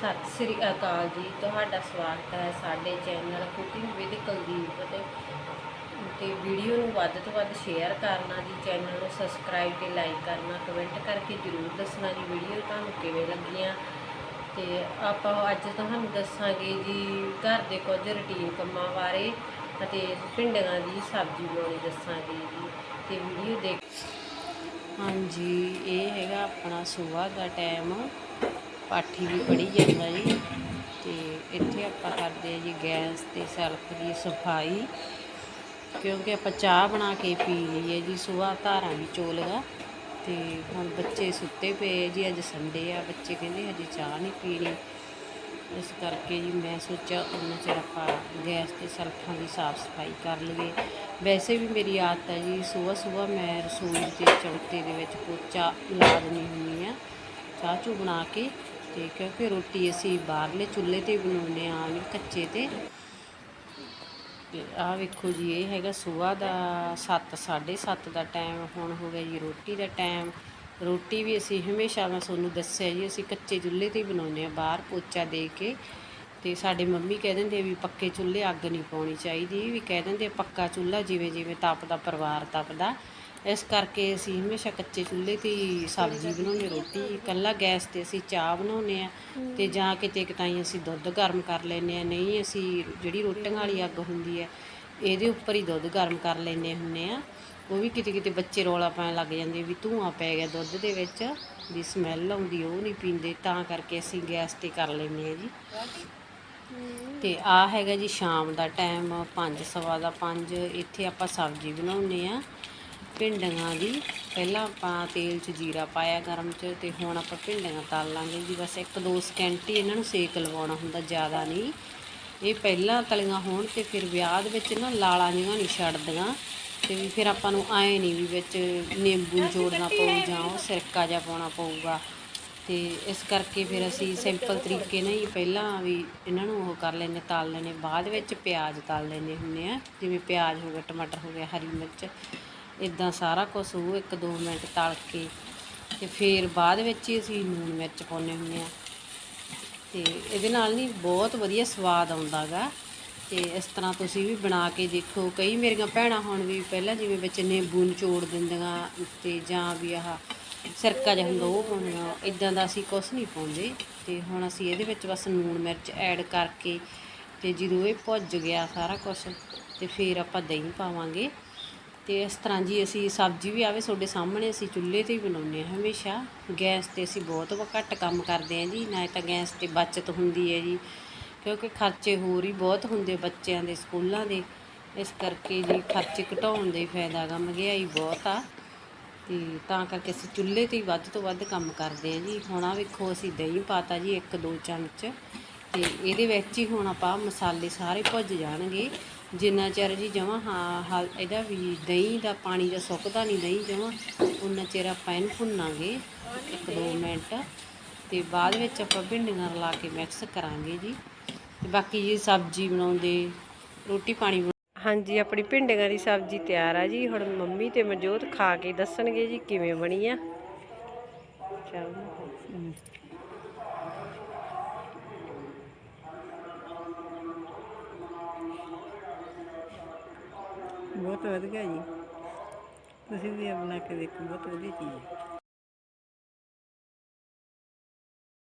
ਸਤਿ ਸ੍ਰੀ ਅਕਾਲ ਜੀ। ਤੁਹਾਡਾ ਸਵਾਗਤ ਹੈ ਸਾਡੇ ਚੈਨਲ ਕੁਕਿੰਗ ਵਿਦ ਕੁਲਦੀਪ ਤੇ। ਤੇ ਵੀਡੀਓ ਨੂੰ ਵੱਧ ਤੋਂ ਵੱਧ ਸ਼ੇਅਰ ਕਰਨਾ ਜੀ, ਚੈਨਲ ਨੂੰ ਸਬਸਕ੍ਰਾਈਬ ਤੇ ਲਾਈਕ ਕਰਨਾ ਕਮੈਂਟ ਕਰਕੇ ਜਰੂਰ ਦੱਸਣਾ ਜੀ ਵੀਡੀਓ ਤੁਹਾਨੂੰ ਕਿਵੇਂ ਲੱਗੀਆਂ। ਤੇ ਆਪਾਂ ਅੱਜ ਤੁਹਾਨੂੰ ਦੱਸਾਂਗੇ ਜੀ ਘਰ ਦੇ ਕੁਝ ਰੁਟੀਨ ਕੰਮਾਂ ਬਾਰੇ ਅਤੇ ਭਿੰਡੀਆਂ ਦੀ ਸਬਜ਼ੀ ਬਣਾਉਣੀ ਦੱਸਾਂਗੇ ਜੀ। ਤੇ ਵੀਡੀਓ ਦੇਖ ਹਾਂਜੀ, ਇਹ ਹੈਗਾ ਆਪਣਾ ਸਵੇਰ ਦਾ ਟਾਈਮ ਪਾਠੀ ਵੀ ਪੜੀ ਜਾਂਦਾ ਜੀ। ਤੇ ਇੱਥੇ ਆਪਾਂ ਕਰਦੇ ਆ ਜੀ ਗੈਸ ਤੇ ਸੈਲਫ ਦੀ ਸਫ਼ਾਈ। ਕਿਉਂਕਿ ਆਪਾਂ ਚਾਹ ਬਣਾ ਕੇ ਪੀ ਲਈਏ ਜੀ ਸਵੇਰ ਧਾਰਾਂ ਵੀ ਚੋਲਗਾ ਤੇ ਹੁਣ ਬੱਚੇ ਸੁੱਤੇ ਪਏ ਜੀ, ਅੱਜ ਸੰਡੇ ਆ, ਬੱਚੇ ਕਹਿੰਦੇ ਹਜੇ ਚਾਹ ਨਹੀਂ ਪੀਣੀ। ਇਸ ਕਰਕੇ ਜੀ ਮੈਂ ਸੋਚਿਆ ਉਹਨਾਂ ਚਿਰ ਆਪਾਂ ਗੈਸ ਤੇ ਸਲਫਾਂ ਦੀ ਸਾਫ਼ ਸਫ਼ਾਈ ਕਰ ਲਈਏ। ਵੈਸੇ ਵੀ ਮੇਰੀ ਆਦਤ ਹੈ ਜੀ ਸਵੇਰ ਸਵੇਰ ਮੈਂ ਰਸੋਈ ਦੇ ਚੌਂਕੇ ਦੇ ਵਿੱਚ ਪੋਚਾ ਲਾ ਦਿੰਦੀ ਹੁੰਦੀ ਆ। ਚਾਹ ਚੂ ਬਣਾ ਕੇ ਤੇ ਕਿਉਂਕਿ ਰੋਟੀ ਅਸੀਂ ਬਾਹਰਲੇ ਚੁੱਲ੍ਹੇ ਤੇ ਬਣਾਉਂਦੇ ਆ ਵੀ ਕੱਚੇ ਤੇ। ਤੇ ਆਹ ਵੇਖੋ ਜੀ, ਇਹ ਹੈਗਾ ਸਵੇਰ ਦਾ 7 7:30 ਦਾ ਟਾਈਮ ਹੁਣ ਹੋ ਗਿਆ ਜੀ ਰੋਟੀ ਦਾ ਟਾਈਮ ਰੋਟੀ ਵੀ ਅਸੀਂ ਹਮੇਸ਼ਾ ਮੈਂ ਤੁਹਾਨੂੰ ਦੱਸਿਆ ਜੀ, ਅਸੀਂ ਕੱਚੇ ਚੁੱਲ੍ਹੇ ਤੇ ਹੀ ਬਣਾਉਂਦੇ ਆ ਬਾਹਰ ਪੋਚਾ ਦੇ ਕੇ। ਤੇ ਸਾਡੇ ਮੰਮੀ ਕਹਿ ਦਿੰਦੇ ਵੀ ਪੱਕੇ ਚੁੱਲ੍ਹੇ ਅੱਗ ਨਹੀਂ ਪਾਉਣੀ ਚਾਹੀਦੀ ਵੀ ਕਹਿ ਦਿੰਦੇ ਪੱਕਾ ਚੁੱਲ੍ਹਾ ਜਿਵੇਂ ਜਿਵੇਂ ਤਪਦਾ, ਪਰਿਵਾਰ ਤਪਦਾ। ਇਸ ਕਰਕੇ ਅਸੀਂ ਹਮੇਸ਼ਾ ਕੱਚੇ ਚੁੱਲ੍ਹੇ ਤੇ ਹੀ ਸਬਜ਼ੀ ਬਣਾਉਂਦੇ ਰੋਟੀ ਇਕੱਲਾ ਗੈਸ ਤੇ ਅਸੀਂ ਚਾਹ ਬਣਾਉਂਦੇ ਆ ਤੇ ਜਾਂ ਕਿਤੇ ਕਿਤਾਈ ਅਸੀਂ ਦੁੱਧ ਗਰਮ ਕਰ ਲੈਂਦੇ ਆ ਨਹੀਂ ਅਸੀਂ ਜਿਹੜੀ ਰੋਟੀਆਂ ਵਾਲੀ ਅੱਗ ਹੁੰਦੀ ਹੈ ਇਹਦੇ ਉੱਪਰ ਹੀ ਦੁੱਧ ਗਰਮ ਕਰ ਲੈਂਦੇ ਹੁੰਦੇ ਆ ਉਹ ਵੀ ਕਿਤੇ ਕਿਤੇ ਬੱਚੇ ਰੋਲਾ ਪਾਉਣ ਲੱਗ ਜਾਂਦੇ ਵੀ ਧੂਆਂ ਪੈ ਗਿਆ ਦੁੱਧ ਦੇ ਵਿੱਚ ਵੀ ਸਮੈਲ ਆਉਂਦੀ ਉਹ ਨਹੀਂ ਪੀਂਦੇ ਤਾਂ ਕਰਕੇ ਅਸੀਂ ਗੈਸ ਤੇ ਕਰ ਲੈਂਦੇ ਆ ਜੀ। ਤੇ ਆ ਹੈਗਾ ਜੀ ਸ਼ਾਮ ਦਾ ਟਾਈਮ 5 ਸਵਾ ਦਾ 5 ਇੱਥੇ ਆਪਾਂ ਸਬਜ਼ੀ ਬਣਾਉਂਦੇ ਆ ਭਿੰਡੀਆਂ ਦੀ। ਪਹਿਲਾਂ ਆਪਾਂ ਤੇਲ 'ਚ ਜੀਰਾ ਪਾਇਆ ਗਰਮ 'ਚ ਤੇ ਹੁਣ ਆਪਾਂ ਭਿੰਡੀਆਂ ਤਲ ਲਾਂਗੇ ਜੀ। ਬਸ ਇੱਕ ਦੋ ਸਕਿੰਟ ਹੀ ਇਹਨਾਂ ਨੂੰ ਸੇਕ ਲਵਾਉਣਾ ਹੁੰਦਾ, ਜ਼ਿਆਦਾ ਨਹੀਂ। ਇਹ ਪਹਿਲਾਂ ਤਲੀਆਂ ਹੋਣ ਤੇ ਫਿਰ ਵਿਆਹ ਦੇ ਵਿੱਚ ਨਾ ਲਾਲਾਂ ਜਿਹੀਆਂ ਨਹੀਂ ਛੱਡਦੀਆਂ। ਤੇ ਵੀ ਫਿਰ ਆਪਾਂ ਨੂੰ ਆਏ ਨਹੀਂ ਵੀ ਵਿੱਚ ਨਿੰਬੂ ਜੋੜਨਾ ਪਊ ਜਾਂ ਉਹ ਸਿਰਕਾ ਜਿਹਾ ਪਾਉਣਾ ਪਊਗਾ। ਤੇ ਇਸ ਕਰਕੇ ਫਿਰ ਅਸੀਂ ਸਿੰਪਲ ਤਰੀਕੇ ਨਾਲ ਹੀ ਪਹਿਲਾਂ ਵੀ ਇਹਨਾਂ ਨੂੰ ਉਹ ਕਰ ਲੈਂਦੇ, ਤਲ ਲੈਂਦੇ। ਬਾਅਦ ਵਿੱਚ ਪਿਆਜ਼ ਤਲ ਲੈਂਦੇ ਹੁੰਦੇ ਆ, ਜਿਵੇਂ ਪਿਆਜ਼ ਹੋ ਗਿਆ, ਟਮਾਟਰ ਹੋ ਗਿਆ, ਹਰੀ ਮਿਰਚ। ਇਦਾਂ ਸਾਰਾ ਕੁਝ ਉਹ ਇੱਕ ਦੋ ਮਿੰਟ ਤਲ ਕੇ ਤੇ ਫਿਰ ਬਾਅਦ ਵਿੱਚ ਹੀ ਅਸੀਂ ਲੂਣ ਮਿਰਚ ਪਾਉਂਦੇ ਹੁੰਦੇ ਆ ਤੇ ਇਹਦੇ ਨਾਲ ਨਹੀਂ, ਬਹੁਤ ਵਧੀਆ ਸਵਾਦ ਆਉਂਦਾਗਾ ਤੇ ਇਸ ਤਰ੍ਹਾਂ ਤੁਸੀਂ ਵੀ ਬਣਾ ਕੇ ਦੇਖੋ। ਕਈ ਮੇਰੀਆਂ ਭੈਣਾਂ ਹੁਣ ਵੀ ਪਹਿਲਾਂ ਜਿਵੇਂ ਵਿੱਚ ਨਿੰਬੂ ਨਿਚੋੜ ਦਿੰਦੀਆਂ ਤੇ ਜਾਂ ਵੀ ਆਹ ਸਿਰਕਾ ਜਿਹਾ ਹੁੰਦਾ ਉਹ ਪਾਉਂਦੀਆਂ। ਇਦਾਂ ਦਾ ਅਸੀਂ ਕੁਝ ਨਹੀਂ ਪਾਉਂਦੇ। ਤੇ ਹੁਣ ਅਸੀਂ ਇਹਦੇ ਵਿੱਚ ਬਸ ਲੂਣ ਮਿਰਚ ਐਡ ਕਰਕੇ ਤੇ ਜਦੋਂ ਇਹ ਭੁੱਜ ਗਿਆ ਸਾਰਾ ਕੁਝ ਤੇ ਫਿਰ ਆਪਾਂ ਦਹੀਂ ਪਾਵਾਂਗੇ। ਤੇ ਇਸ ਤਰ੍ਹਾਂ ਜੀ ਅਸੀਂ ਸਬਜ਼ੀ ਵੀ ਆਵੇ ਤੁਹਾਡੇ ਸਾਹਮਣੇ, ਅਸੀਂ ਚੁੱਲ੍ਹੇ ਤੇ ਹੀ ਬਣਾਉਂਦੇ ਹਾਂ ਹਮੇਸ਼ਾ। ਗੈਸ ਤੇ ਅਸੀਂ ਬਹੁਤ ਘੱਟ ਕੰਮ ਕਰਦੇ ਹਾਂ ਜੀ ਨਾ ਤਾਂ ਗੈਸ ਤੇ ਬਚਤ ਹੁੰਦੀ ਹੈ ਜੀ, ਕਿਉਂਕਿ ਖਰਚੇ ਹੋਰ ਹੀ ਬਹੁਤ ਹੁੰਦੇ ਬੱਚਿਆਂ ਦੇ, ਸਕੂਲਾਂ ਦੇ। ਇਸ ਕਰਕੇ ਜੀ ਖਰਚੇ ਘਟਾਉਣ ਦੇ ਫਾਇਦਾ ਗਾ, ਮਹਿੰਗਾਈ ਬਹੁਤ ਆ। ਤੇ ਤਾਂ ਕਰਕੇ ਅਸੀਂ ਚੁੱਲ੍ਹੇ ਤੇ ਹੀ ਵੱਧ ਤੋਂ ਵੱਧ ਕੰਮ ਕਰਦੇ ਹਾਂ ਜੀ। ਹੁਣ ਆ ਵੇਖੋ, ਅਸੀਂ ਦਹੀਂ ਪਾਤਾ ਜੀ ਇੱਕ ਦੋ ਚਮਚ। ਤੇ ਇਹਦੇ ਵਿੱਚ ਹੀ ਹੁਣ ਆਪਾਂ ਮਸਾਲੇ ਸਾਰੇ ਭੁੱਜ ਜਾਣਗੇ। ਜਿੰਨਾ ਚਿਰ ਜੀ ਜਮਾਂ, ਹਾਂ, ਹਲ ਇਹਦਾ ਵੀ ਦਹੀਂ ਦਾ ਪਾਣੀ ਦਾ ਸੁੱਕਦਾ ਨਹੀਂ ਦਹੀਂ ਜਮਾ, ਉਨਾ ਚਿਰ ਆਪਾਂ ਇਹਨੂੰ ਭੁੰਨਾਂਗੇ ਇੱਕ ਦੋ ਮਿੰਟ ਤੇ ਬਾਅਦ ਵਿੱਚ ਆਪਾਂ ਭਿੰਡੀਆਂ ਰਲਾ ਕੇ ਮਿਕਸ ਕਰਾਂਗੇ ਜੀ। ਤੇ ਬਾਕੀ ਜੀ ਸਬਜ਼ੀ ਬਣਾਉਂਦੇ, ਰੋਟੀ ਪਾਣੀ ਬਣਾ- ਹਾਂਜੀ, ਆਪਣੀ ਭਿੰਡੀਆਂ ਦੀ ਸਬਜ਼ੀ ਤਿਆਰ ਆ ਜੀ। ਹੁਣ ਮੰਮੀ ਤੇ ਮਨਜੋਤ ਖਾ ਕੇ ਦੱਸਣਗੇ ਜੀ ਕਿਵੇਂ ਬਣੀ ਆ। ਚਲੋ। ਬਹੁਤ ਵਧੀਆ ਜੀ। ਤੁਸੀਂ ਵੀ ਇਹ ਬਣਾ ਕੇ ਦੇਖੋ ਬਹੁਤ ਵਧੀਆ ਚੀਜ਼ ਹੈ।